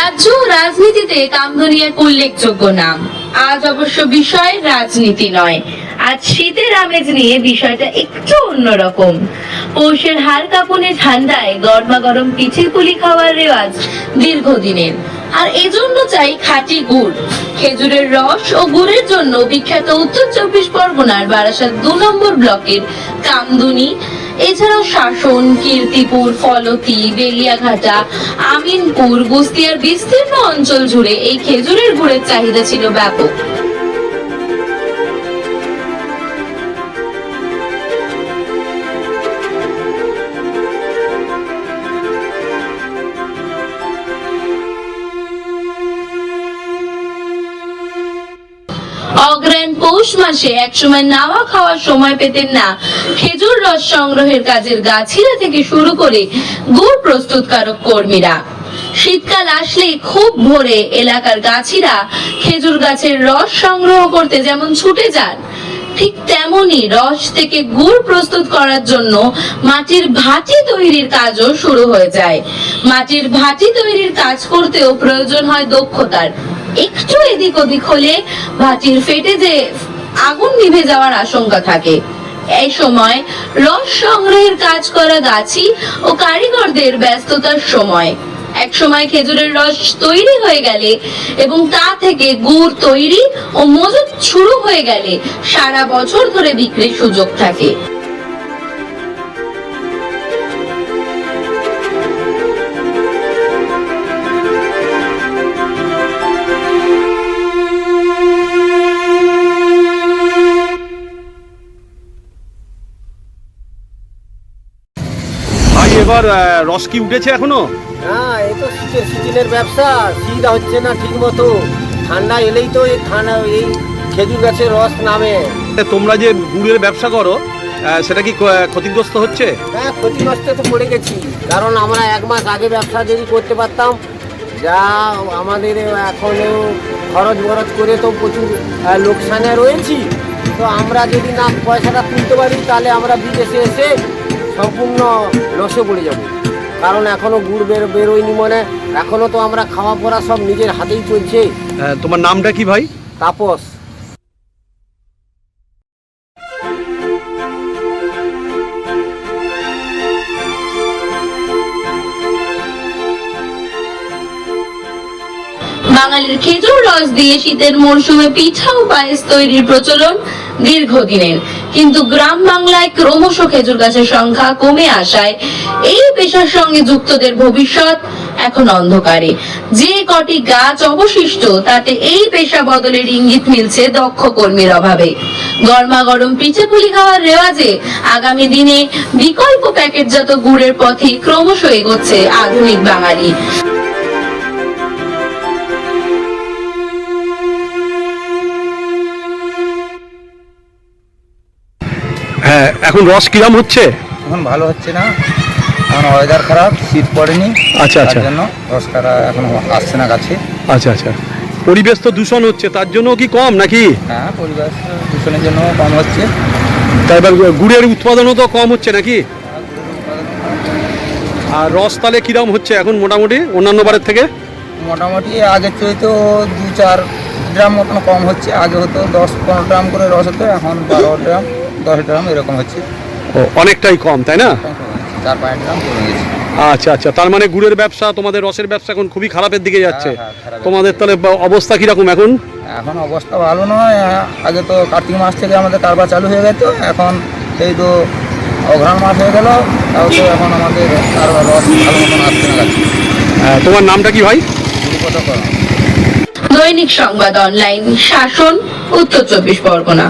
রাজ্য রাজনীতিতে কামদুনি এক উল্লেখযোগ্য নাম। আজ অবশ্য বিষয় রাজনীতি নয়। আজ শীতের আমেজ নিয়ে বিষয়টা একটু অন্যরকম। পৌষের হাড় কাঁপনে ঠান্ডায় গরমা গরম পিঠে পুলি খাওয়ার রেওয়াজ দীর্ঘদিনের। আর এজন্য চাই খাঁটি গুড়। খেজুরের রস ও গুড়ের জন্য বিখ্যাত উত্তর চব্বিশ পরগনার বারাসাত দু নম্বর ব্লকের কামদুনি এছাড়াও শাসন, কীর্তিপুর, ফলতি, বেলিয়াঘাটা, আমিনপুর গুস্তিয়ার বিস্তীর্ণ অঞ্চল জুড়ে এই খেজুরের গুড়ের চাহিদা ছিল ব্যাপক। পৌষ মাসে একসময় নাওয়া খাওয়ার সময় পেতেন না। খেজুর রস সংগ্রহের কাজের গাছিরা থেকে শুরু করে গুড় প্রস্তুতকারক কর্মীরা। শীতকাল আসলেই খুব ভোরে এলাকার গাছিরা খেজুর গাছের রস সংগ্রহ করতে যেমন ছুটে যান, ঠিক তেমনি রস থেকে গুড় প্রস্তুত করার জন্য মাটির ভাটি তৈরির কাজও শুরু হয়ে যায়। মাটির ভাটি তৈরির কাজ করতেও প্রয়োজন হয় দক্ষতার। একটু এদিক ওদিক হলে ভাটির ফেটে যে আগুন নিভে যাওয়ার আশঙ্কা থাকে। এই সময় রস সংগ্রহের কাজ করা গাছি ও কারিগরদের ব্যস্ততার সময়। এক সময় খেজুরের রস তৈরি হয়ে গেলে এবং তা থেকে গুড় তৈরি ও মজুত শুরু হয়ে গেলে সারা বছর ধরে বিক্রির সুযোগ থাকে। এবার রস কি উঠেছে এখনও? হ্যাঁ এই তো শীতের সিজনের ব্যবসা শীত হচ্ছে না ঠিক মতো ঠান্ডা এলেই তো এই ঠান্ডা এই খেজুর গাছের রস নামে। তোমরা যে গুড়ের ব্যবসা করো সেটা কি ক্ষতিগ্রস্ত হচ্ছে? হ্যাঁ ক্ষতিগ্রস্তে তো পড়ে গেছি। কারণ আমরা এক মাস আগে ব্যবসা যদি করতে পারতাম যা আমাদের এখনও খরচ বরচ করে তো প্রচুর লোকসানে রয়েছি। তো আমরা যদি না পয়সাটা তুলতে পারি তাহলে আমরা বিদেশে এসে সম্পূর্ণ লসে পড়ে যাব। কারণ এখনও গুড় বের বেরোয়নি মানে এখনও তো আমরা খাওয়া পড়া সব নিজের হাতেই চলছে। তোমার নামটা কি ভাই? তাপস। বাঙালির খেজুর রস দিয়ে শীতের মরশুমে পিঠা ও পায়েস তৈরির প্রচলন দীর্ঘদিনের। কিন্তু গ্রাম বাংলায় ক্রমশ খেজুর গাছের সংখ্যা কমে আসায় এই পেশার সঙ্গে যুক্তদের ভবিষ্যৎ এখন অন্ধকারে। যে কটি গাছ অবশিষ্ট, তাতে এই পেশা বদলের ইঙ্গিত মিলছে দক্ষ কর্মীর অভাবে। গরমা গরম পিঠে পুলি খাওয়ার রেওয়াজে আগামী দিনে বিকল্প প্যাকেটজাত গুড়ের পথে ক্রমশ এগোচ্ছে আধুনিক বাঙালি। এখন রস কিরাম হচ্ছে? এখন ভালো হচ্ছে না। এখন ওয়েদার খারাপ শীত পড়েনি। আচ্ছা, আচ্ছা। জন্য রসকারা এখন আসছে না গাছে। আচ্ছা আচ্ছা। পরিবেশ তো দূষণ হচ্ছে তার জন্য কি কম নাকি? হ্যাঁ পরিবেশ দূষণের জন্য কম হচ্ছে। তাই এবার গুড়ের উৎপাদনও তো কম হচ্ছে নাকি? আর রস তাহলে কিরম হচ্ছে এখন মোটামুটি অন্যান্য বারের থেকে? মোটামুটি আগের চেয়ে তো দু চার গ্রাম মতন কম হচ্ছে। আগে হতো দশ পনেরো গ্রাম করে রস হতো এখন বারো গ্রাম। দশ গ্রাম এরকম হচ্ছে। ও অনেকটাই কম তাই না। চার পাঁচ গ্রাম কমে গেছে। আচ্ছা আচ্ছা তার মানে গুড়ের ব্যবসা তোমাদের রসের ব্যবসা এখন খুবই খারাপের দিকে যাচ্ছে। হ্যাঁ, হ্যাঁ, তোমাদের তাহলে অবস্থা কীরকম এখন? এখন অবস্থা ভালো নয় আগে তো কার্তিক মাস থেকে আমাদের কারবার চালু হয়ে গেছে এখন এই তো অঘ্রাণ মাস হয়ে গেল তাও তো এখন আমাদের কারবার রস ভালো মতন আসছে না গাছে তোমার নামটা কি ভাই? দৈনিক সংবাদ অনলাইন শাসন উত্তর চব্বিশ পরগনা।